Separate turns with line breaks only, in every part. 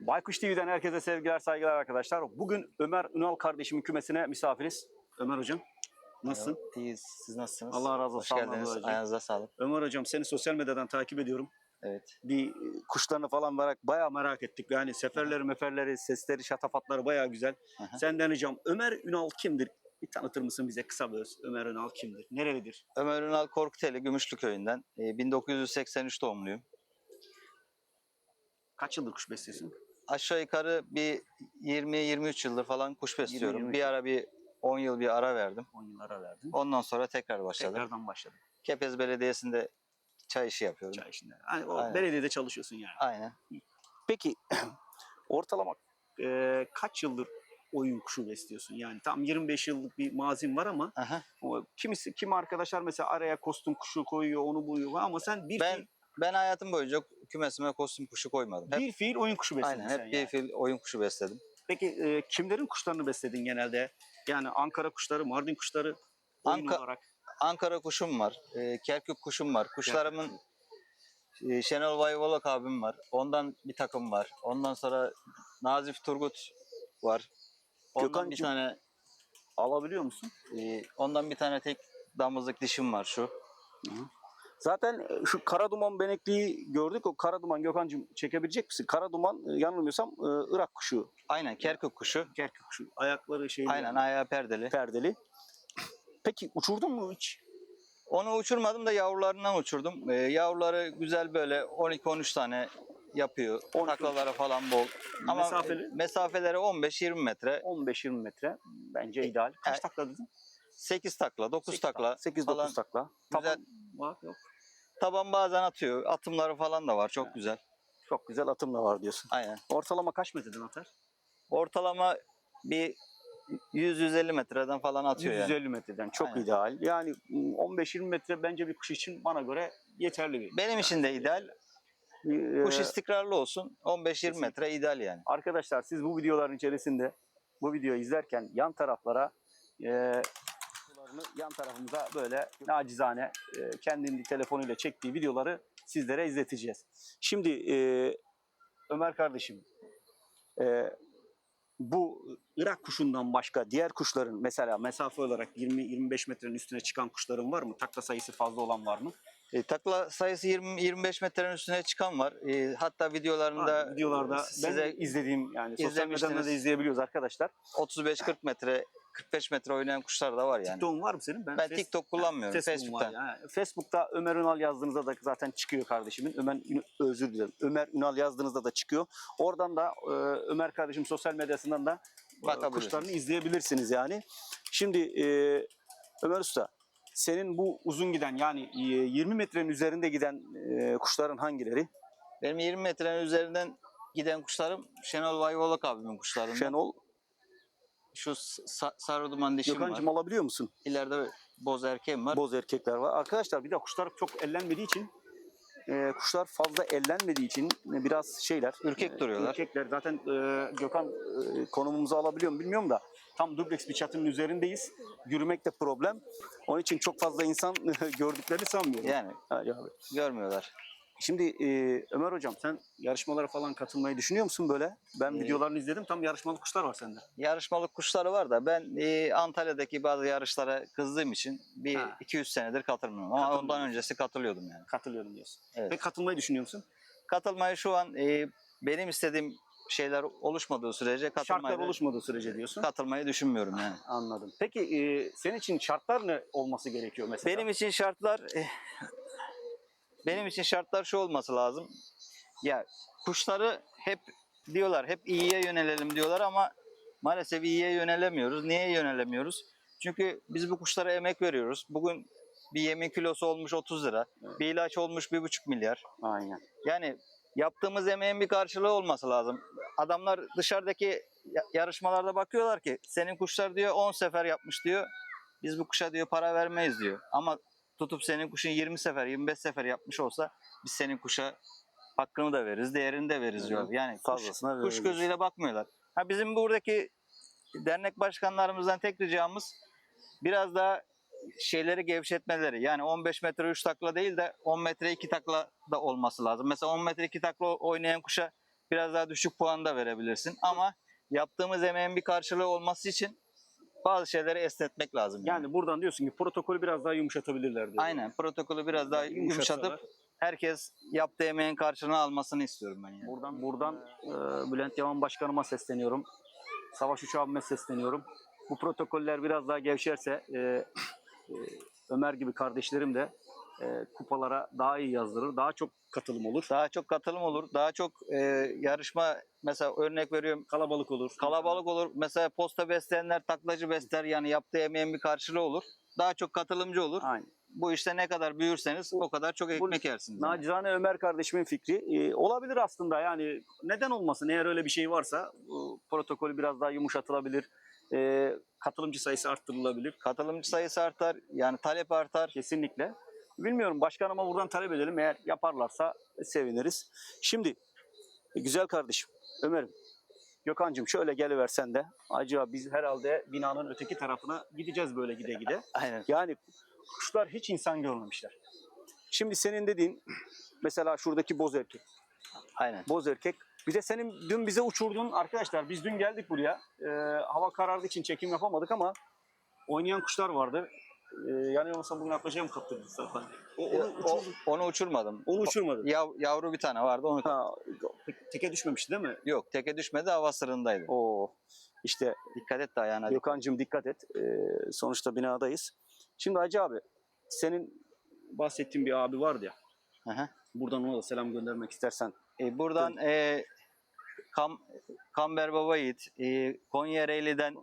Baykuş TV'den herkese sevgiler saygılar arkadaşlar. Bugün Ömer Ünal kardeşimin kümesine misafiriz. Ömer hocam nasılsın?
İyiyiz. Siz nasılsınız?
Allah razı olsun.
Hoş geldiniz.
hocam.
Ayağınıza sağlık.
Ömer hocam seni sosyal medyadan takip ediyorum.
Evet.
Bir e, kuşlarını falan merak, bayağı merak ettik. Yani seferleri, meferleri, sesleri, şatafatları bayağı güzel.
Aha.
Senden ricam Ömer Ünal kimdir? Bir tanıtır mısın bize kısa bir öz? Ömer Ünal kimdir? Nerelidir?
Ömer Ünal Korkuteli Gümüşlü köyünden. Ee, 1983 doğumluyum.
Kaç yıldır kuş besliyorsun?
Aşağı yukarı bir 20-23 yıldır falan kuş besliyorum.
20-23
bir ara bir 10 yıl bir ara verdim.
10 yıl ara verdin.
Ondan sonra tekrar başladım.
Tekrardan başladın.
Kepez Belediyesi'nde çay işi yapıyorum.
Çay işinde. Hani o
Aynen.
belediyede çalışıyorsun yani.
Aynen.
Peki ortalama e, kaç yıldır oyun kuşu besliyorsun? Yani tam 25 yıllık bir mazim var ama
Aha.
o, kimisi kim arkadaşlar mesela araya kostüm kuşu koyuyor, onu buluyor ama sen bir
Ben ben hayatım boyunca kümesime kostüm kuşu koymadım. Hep,
bir fiil oyun kuşu besledin
aynen
sen
hep bir
yani.
fil oyun kuşu besledim.
Peki e, kimlerin kuşlarını besledin genelde? Yani Ankara kuşları, Mardin kuşları oyun
Anka-
olarak.
Ankara kuşum var. E, Kerkük kuşum var. Kuşlarımın e, Şenol Vayvolak abim var. Ondan bir takım var. Ondan sonra Nazif Turgut var. Ondan bir
Gökhan'cığım-
tane
Alabiliyor musun?
e, ondan bir tane tek damızlık dişim var şu.
Zaten e, şu karaduman benekliği gördük. O karaduman Gökhan'cığım çekebilecek misin? Karaduman e, yanılmıyorsam e, Irak kuşu.
Aynen Kerkük kuşu.
Kerkük kuşu. Ayakları şeyli.
Aynen ayağı perdeli.
perdeli. Peki uçurdun mu hiç?
Onu uçurmadım da yavrularından uçurdum. E, yavruları güzel böyle 12-13 tane yapıyor.
12.
Taklaları falan bol. Ama
Mesafeli?
mesafeleri 15-20 metre.
15-20 metre bence ideal. Kaç
Evet.
takla dedin?
8 takla, 9
Sekiz
takla
8-9
falan.
takla.
Güzel.
Taban var yok.
Taban bazen atıyor. Atımları falan da var. Çok güzel.
Çok güzel atım da var diyorsun.
Aynen.
Ortalama kaç metreden atar?
Ortalama bir 100-150 metreden falan atıyor yani.
150 metreden çok
Aynen.
ideal. Yani mm, 15-20 metre bence bir kuş için bana göre yeterli bir.
Benim için de ideal.
Ee,
Kuş istikrarlı olsun. 15-20 metre ideal yani.
Arkadaşlar siz bu videoların içerisinde bu videoyu izlerken yan taraflara e, kutularını yan tarafımıza böyle nacizane e, kendinin telefonuyla çektiği videoları sizlere izleteceğiz. Şimdi e, Ömer kardeşim e, bu Irak kuşundan başka diğer kuşların mesela mesafe olarak 20-25 metrenin üstüne çıkan kuşların var mı? Takla sayısı fazla olan var mı?
E, takla sayısı 20-25 metrenin üstüne çıkan var. E, hatta videolarında
Ha, videolarda ben
size
izlediğim yani sosyal medyadan da izleyebiliyoruz arkadaşlar.
35-40 metre 45 metre oynayan kuşlar da var yani.
TikTok'un var mı senin?
ben
Face-
TikTok kullanmıyorum.
Facebook'un var
Facebook'tan.
ya. Facebook'ta Ömer Ünal yazdığınızda da zaten çıkıyor kardeşimin. Ömer özür dilerim. Ömer Ünal yazdığınızda da çıkıyor. Oradan da e, Ömer kardeşim sosyal medyasından da e, kuşlarını izleyebilirsiniz yani. Şimdi e, Ömer Usta senin bu uzun giden yani e, 20 metrenin üzerinde giden e, kuşların hangileri?
Benim 20 metrenin üzerinden giden kuşlarım Şenol Vayvolak abimin kuşlarından.
Şenol,
Şu sa- sarı duman dişim var.
Gökhan'cığım alabiliyor musun?
İleride boz erkeğim var.
Boz erkekler var. Arkadaşlar bir de kuşlar çok ellenmediği için e, kuşlar fazla ellenmediği için e, biraz şeyler.
Ürkek
e,
duruyorlar.
Ürkekler. Zaten e, Gökhan e, konumumuzu alabiliyor mu bilmiyorum da tam dubleks bir çatının üzerindeyiz. Yürümek de problem. Onun için çok fazla insan gördüklerini sanmıyorum.
Yani
Ha, ya abi.
görmüyorlar.
Şimdi e, Ömer hocam sen yarışmalara falan katılmayı düşünüyor musun böyle? Ben
Ee,
videolarını izledim. Tam yarışmalı kuşlar var sende.
Yarışmalık kuşları var da ben e, Antalya'daki bazı yarışlara kızdığım için bir
Ha.
200 senedir katılmıyorum. Ama ondan öncesi katılıyordum yani.
Katılıyorum diyorsun.
Evet.
Ve katılmayı düşünüyor musun?
Katılmayı şu an e, benim istediğim şeyler oluşmadığı sürece katılmayı,
Şartlar oluşmadığı sürece diyorsun.
katılmayı düşünmüyorum yani.
Anladım. Peki e, senin için şartlar ne olması gerekiyor mesela?
Benim için şartlar eh, benim için şartlar şu olması lazım. Ya kuşları hep diyorlar hep iyiye yönelelim diyorlar ama maalesef iyiye yönelemiyoruz. Niye yönelemiyoruz? Çünkü biz bu kuşlara emek veriyoruz. Bugün bir yemin kilosu olmuş 30 lira. Bir ilaç olmuş 1,5 milyar.
Aynen.
Yani yaptığımız emeğin bir karşılığı olması lazım. Adamlar dışarıdaki ya- yarışmalarda bakıyorlar ki senin kuşlar diyor 10 sefer yapmış diyor. Biz bu kuşa diyor para vermeyiz diyor. Ama tutup senin kuşun 20 sefer 25 sefer yapmış olsa biz senin kuşa hakkını da veririz, değerini de veririz diyor. Yani kuş,
Fazlasına
kuş
veririz.
gözüyle bakmıyorlar. Ha bizim buradaki dernek başkanlarımızdan tek ricamız biraz daha şeyleri gevşetmeleri. Yani 15 metre 3 takla değil de 10 metre 2 takla da olması lazım. Mesela 10 metre 2 takla oynayan kuşa biraz daha düşük puan da verebilirsin. Ama yaptığımız emeğin bir karşılığı olması için bazı şeyleri esnetmek lazım. Yani.
Yani buradan diyorsun ki protokolü biraz daha yumuşatabilirler diyor.
Aynen protokolü biraz daha yumuşatıp herkes yaptığı emeğin karşılığını almasını istiyorum ben yani.
Buradan buradan e, Bülent Yaman Başkanıma sesleniyorum. Savaş Uçu abime sesleniyorum. Bu protokoller biraz daha gevşerse e, e, Ömer gibi kardeşlerim de e, kupalara daha iyi yazdırır. Daha çok katılım olur.
Daha çok katılım olur. Daha çok e, yarışma mesela örnek veriyorum
Kalabalık olur.
kalabalık olur. Mesela posta besleyenler taklacı besler yani yaptığı emeğin bir karşılığı olur. Daha çok katılımcı olur.
Aynen.
Bu işte ne kadar büyürseniz o kadar çok ekmek yersiniz. yani.
Nacizane Ömer kardeşimin fikri e, olabilir aslında yani neden olmasın eğer öyle bir şey varsa bu protokolü biraz daha yumuşatılabilir. E, katılımcı sayısı arttırılabilir.
Katılımcı sayısı artar. Yani talep artar.
Kesinlikle. Bilmiyorum başkanıma buradan talep edelim. Eğer yaparlarsa seviniriz. Şimdi e, güzel kardeşim Ömer'im. Gökhan'cığım şöyle geliversen de. Acaba biz herhalde binanın öteki tarafına gideceğiz böyle gide gide.
Aynen.
Yani kuşlar hiç insan görmemişler. Şimdi senin dediğin mesela şuradaki boz erkek.
Aynen.
Boz erkek. Bir de senin dün bize uçurduğun arkadaşlar biz dün geldik buraya. Ee, hava karardığı için çekim yapamadık ama oynayan kuşlar vardı. Ee, yanılmıyorsam bugün atlayacağım kaptırdı zaten. O, onu,
O,
uçurdu.
onu uçurmadım.
onu uçurmadı.
Yav- yavru bir tane vardı. Onu
Ha, teke düşmemişti değil mi?
yok teke düşmedi hava sırrındaydı.
Oo. İşte
Dikkat et de ayağına.
Gökhan'cığım dikkat et. Ee, sonuçta binadayız. Şimdi Hacı abi senin bahsettiğin bir abi vardı ya.
Hı hı.
Buradan ona da selam göndermek istersen.
E, buradan e, Kam, Kamber Baba Yiğit, e, Konya Ereğli'den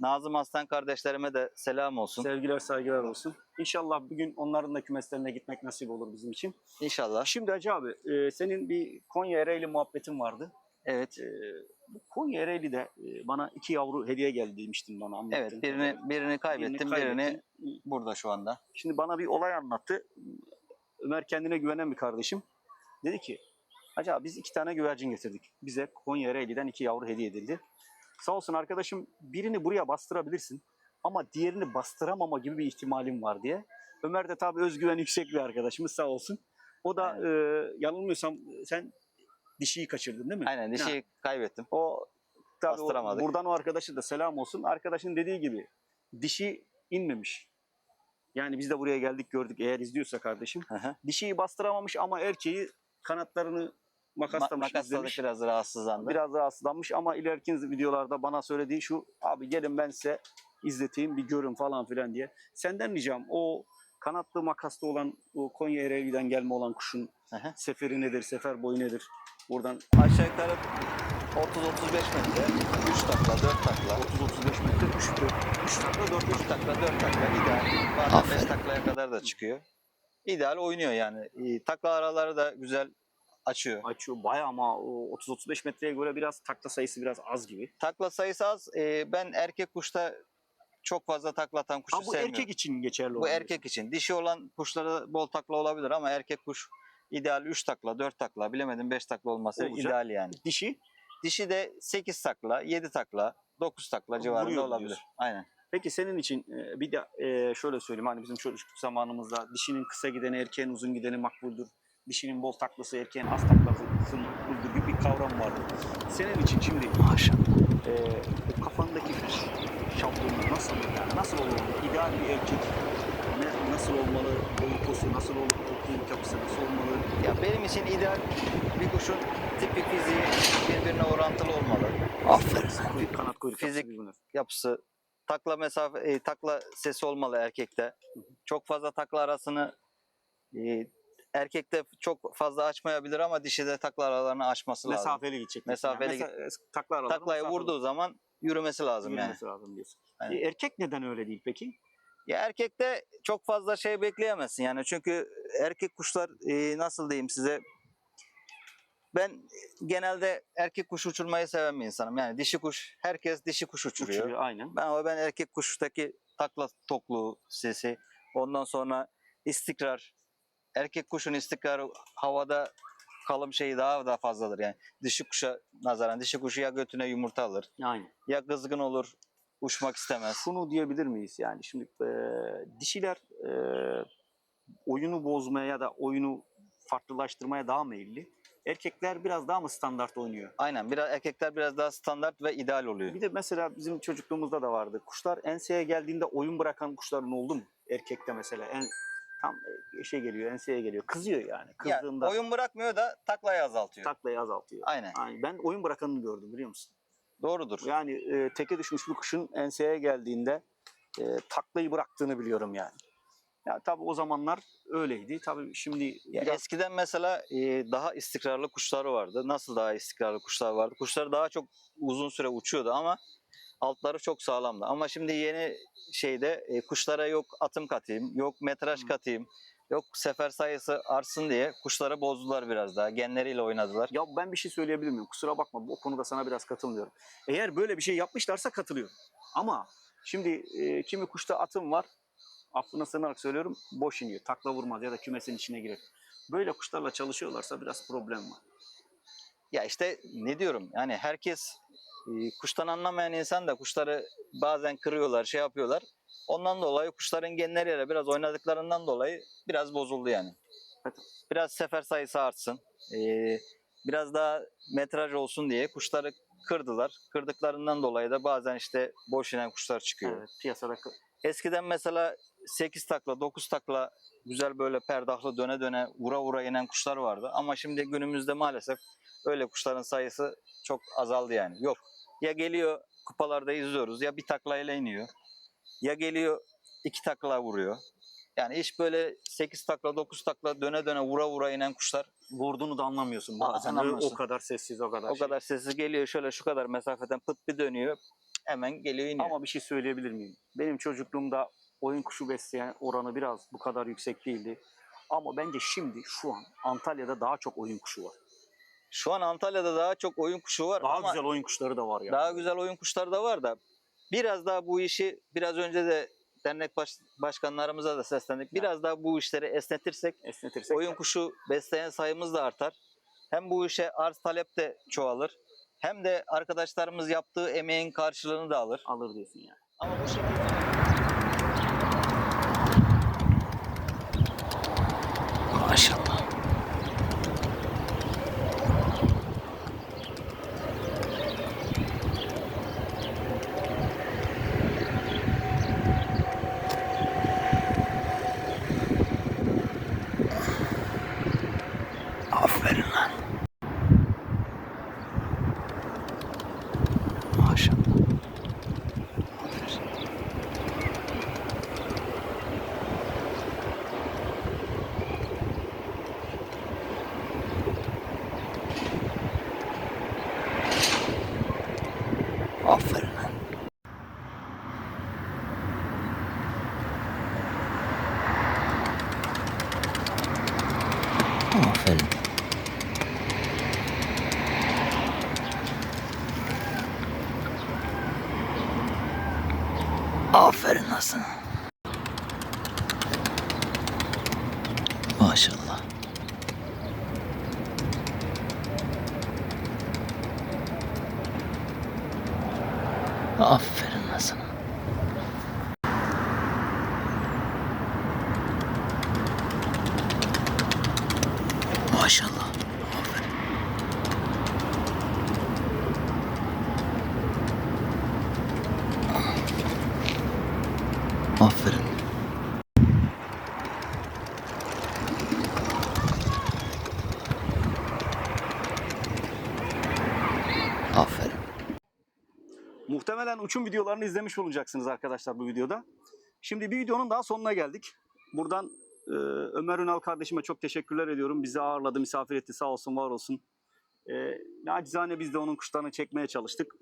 Nazım Aslan kardeşlerime de selam olsun.
Sevgiler saygılar olsun. İnşallah bugün onların da kümeslerine gitmek nasip olur bizim için.
İnşallah.
Şimdi Hacı abi e, senin bir Konya Ereğli muhabbetin vardı.
Evet.
E, Konya Ereğli'de e, bana iki yavru hediye geldi demiştin bana anlattın.
Evet. Birini birini kaybettim. Birini,
kaybettin.
burada şu anda.
Şimdi bana bir olay anlattı. Ömer kendine güvenen bir kardeşim. Dedi ki Hacı abi biz iki tane güvercin getirdik. Bize Konya Ereğli'den iki yavru hediye edildi. Sağ olsun arkadaşım birini buraya bastırabilirsin. Ama diğerini bastıramama gibi bir ihtimalim var diye. Ömer de tabii özgüven yüksek bir arkadaşımız sağ olsun. O da
Aynen.
e, yanılmıyorsam sen dişiyi kaçırdın değil mi?
Aynen dişi kaybettim.
O tabii o- buradan o arkadaşı da selam olsun. Arkadaşın dediği gibi dişi inmemiş. Yani biz de buraya geldik gördük eğer izliyorsa kardeşim.
Hı hı.
Dişiyi bastıramamış ama erkeği kanatlarını makaslamış,
Makasladık
izlemiş.
biraz rahatsızlandı.
Biraz rahatsızlanmış ama ileriki videolarda bana söylediği şu abi gelin ben size izleteyim bir görün falan filan diye. Senden ricam o kanatlı makaslı olan o Konya Ereğli'den gelme olan kuşun
hı.
seferi nedir, sefer boyu nedir? Buradan
Aşağı yukarı 30-35 metre, 3 takla, 4 takla.
30-35 metre 3 3 takla 4
3 takla, 4 takla ideal. Bazen 5 taklaya kadar da çıkıyor. İdeal oynuyor yani. Takla araları da güzel açıyor.
açıyor. Bayağı ama o 30-35 metreye göre biraz takla sayısı biraz az gibi.
Takla sayısı az. Ee, ben erkek kuşta çok fazla taklatan kuşu
Ha, bu
sevmiyorum.
erkek için geçerli
Bu erkek için. Dişi olan kuşlara bol takla olabilir ama erkek kuş ideal 3 takla, 4 takla, bilemedim 5 takla olması
Olacak.
ideal yani.
Dişi.
Dişi de 8 takla, 7 takla, 9 takla civarında
Vuruyor
olabilir.
diyorsun.
Aynen.
Peki senin için e, bir de e, şöyle söyleyeyim hani bizim çocukluk zamanımızda dişinin kısa gideni erkeğin uzun gideni makbuldür. Dişinin bol taklası erkeğin az taklası makbuldür gibi bir kavram vardı. Senin için şimdi e, o kafandaki şablonu nasıl yani nasıl olmalı? İdeal bir erkek ne, nasıl olmalı? Boyu posu nasıl olmalı? Kemik yapısı nasıl olmalı?
Ya benim için ideal bir kuşun tipik fiziği birbirine orantılı olmalı.
Kuyruk, kanat kuyruk yapısı
Fizik-
birbirine.
Yapısı, takla mesafe, e, takla sesi olmalı erkekte. Çok fazla takla arasını e, erkekte çok fazla açmayabilir ama dişide takla aralarını aşması lazım.
Mesafeli gidecek.
Mesafeli
yani. Mesela, e, takla araları
Taklayı
mesafeli
vurduğu zaman yürümesi lazım yani.
yürümesi lazım diyorsun.
Aynen.
E, erkek neden öyle değil peki?
Ya erkekte çok fazla şey bekleyemezsin yani çünkü erkek kuşlar e, nasıl diyeyim size ben genelde erkek kuş uçurmayı seven bir insanım. Yani dişi kuş herkes dişi kuş uçuruyor.
Uçuruyor aynen.
Ben ama ben erkek kuştaki takla tokluğu sesi ondan sonra istikrar erkek kuşun istikrarı havada kalım şeyi daha da fazladır yani. Dişi kuşa nazaran dişi kuşu ya götüne yumurta alır
Aynen.
ya kızgın olur uçmak istemez.
Şunu diyebilir miyiz yani şimdi e, dişiler e, oyunu bozmaya ya da oyunu farklılaştırmaya daha meyilli. erkekler biraz daha mı standart oynuyor?
Aynen. Biraz erkekler biraz daha standart ve ideal oluyor.
Bir de mesela bizim çocukluğumuzda da vardı. Kuşlar enseye geldiğinde oyun bırakan kuşların oldu mu? Erkekte mesela en tam e, şey geliyor, enseye geliyor. Kızıyor yani.
Ya,
Kızdığında
oyun bırakmıyor da taklayı azaltıyor.
taklayı azaltıyor.
Aynen.
Yani ben oyun bırakanını gördüm biliyor musun?
Doğrudur.
Yani e, teke düşmüş bir kuşun enseye geldiğinde e, taklayı bıraktığını biliyorum yani. Ya tabii o zamanlar öyleydi. Tabii şimdi
Ya
biraz
eskiden mesela e, daha istikrarlı kuşları vardı. Nasıl daha istikrarlı kuşlar vardı? Kuşlar daha çok uzun süre uçuyordu ama altları çok sağlamdı. Ama şimdi yeni şeyde e, kuşlara yok atım katayım, yok metraj
Hı.
katayım, yok sefer sayısı artsın diye kuşları bozdular biraz daha. Genleriyle oynadılar.
Ya ben bir şey söyleyebilir miyim? Kusura bakma o konuda sana biraz katılmıyorum. Eğer böyle bir şey yapmışlarsa katılıyorum. Ama şimdi e, kimi kuşta atım var. Affına sığınarak söylüyorum. Boş iniyor. Takla vurmaz ya da kümesin içine girer. Böyle kuşlarla çalışıyorlarsa biraz problem var.
Ya işte ne diyorum yani herkes kuştan anlamayan insan da kuşları bazen kırıyorlar, şey yapıyorlar. Ondan dolayı kuşların genleriyle biraz oynadıklarından dolayı biraz bozuldu yani. Biraz sefer sayısı artsın. e, biraz daha metraj olsun diye kuşları kırdılar. Kırdıklarından dolayı da bazen işte boş inen kuşlar çıkıyor.
Evet, piyasada
Eskiden mesela 8 takla, 9 takla güzel böyle perdahlı döne döne vura vura inen kuşlar vardı. Ama şimdi günümüzde maalesef öyle kuşların sayısı çok azaldı yani. Yok. Ya geliyor kupalarda izliyoruz ya bir taklayla iniyor. Ya geliyor iki takla vuruyor. Yani hiç böyle 8 takla 9 takla döne döne vura vura inen kuşlar
vurduğunu da anlamıyorsun bazen.
anlamıyorsun.
O kadar sessiz, o kadar
o
şey.
kadar sessiz geliyor şöyle şu kadar mesafeden pıt bir dönüyor hemen geliyor iniyor.
Ama bir şey söyleyebilir miyim? Benim çocukluğumda oyun kuşu besleyen oranı biraz bu kadar yüksek değildi. Ama bence şimdi şu an Antalya'da daha çok oyun kuşu var.
Şu an Antalya'da daha çok oyun kuşu var
Daha
ama
güzel oyun kuşları da var yani.
Daha güzel oyun kuşları da var da biraz daha bu işi biraz önce de dernek baş, başkanlarımıza da seslendik. Biraz daha bu işleri esnetirsek
esnetirsek
oyun kuşu besleyen sayımız da artar. Hem bu işe arz talep de çoğalır. Hem de arkadaşlarımız yaptığı emeğin karşılığını da alır.
alır diyorsun yani.
Ama bu şekilde
Maşallah. Aferin lan. Maşallah. Aferin. Aferin lan. Aferin. Aferin lan sana. Maşallah. Aferin lan sana. Maşallah. Aferin. Aferin.
Muhtemelen uçum videolarını izlemiş olacaksınız arkadaşlar bu videoda. Şimdi bir videonun daha sonuna geldik. Buradan e, Ömer Ünal kardeşime çok teşekkürler ediyorum. Bizi ağırladı, misafir etti sağ olsun var olsun. E, nacizane biz de onun kuşlarını çekmeye çalıştık.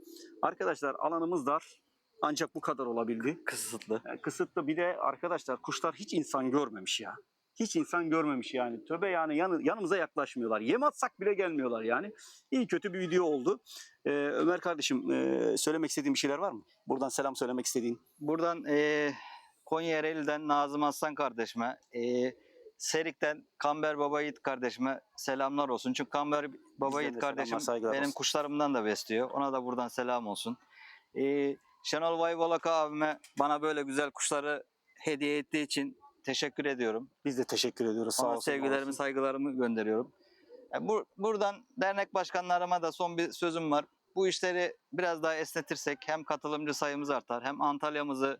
Arkadaşlar alanımız dar. Ancak bu kadar olabildi.
kısıtlı.
Yani kısıtlı bir de arkadaşlar kuşlar hiç insan görmemiş ya. Hiç insan görmemiş yani. Töbe yani yanı, yanımıza yaklaşmıyorlar. Yem atsak bile gelmiyorlar yani. İyi kötü bir video oldu. Ee, Ömer kardeşim e, söylemek istediğin bir şeyler var mı? Buradan selam söylemek istediğin.
Buradan eee Konya Ereğli'den Nazım Aslan kardeşime, eee Serik'ten Kamber Baba Yiğit kardeşime selamlar olsun. Çünkü Kamber Baba Yiğit kardeşim benim
olsun.
kuşlarımdan da besliyor. Ona da buradan selam olsun. Eee Şenol Vayvolaka abime bana böyle güzel kuşları hediye ettiği için teşekkür ediyorum.
Biz de teşekkür ediyoruz. Sağ
Ona
olsun.
sevgilerimi,
olsun.
saygılarımı gönderiyorum. Ya bu, buradan dernek başkanlarıma da son bir sözüm var. Bu işleri biraz daha esnetirsek hem katılımcı sayımız artar hem Antalya'mızı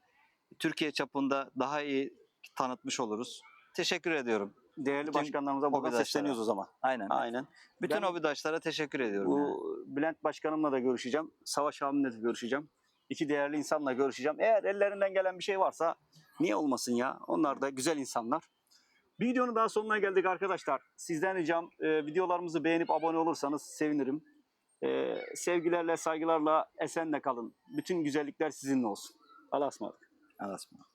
Türkiye çapında daha iyi tanıtmış oluruz. Teşekkür ediyorum.
Değerli
Bütün
başkanlarımıza buradan
hobidaşlara.
sesleniyoruz o zaman.
Aynen.
Aynen.
Bütün
Ben-
hobidaşlara teşekkür ediyorum. yani.
Bu Bülent Başkanımla da görüşeceğim. Savaş abimle de görüşeceğim. İki değerli insanla görüşeceğim. Eğer ellerinden gelen bir şey varsa niye olmasın ya? Onlar da güzel insanlar. Bir videonun daha sonuna geldik arkadaşlar. Sizden ricam e, videolarımızı beğenip abone olursanız sevinirim. E, sevgilerle, saygılarla, esenle kalın. Bütün güzellikler sizinle olsun. Allah'a ısmarladık.
Allah'a ısmarladık.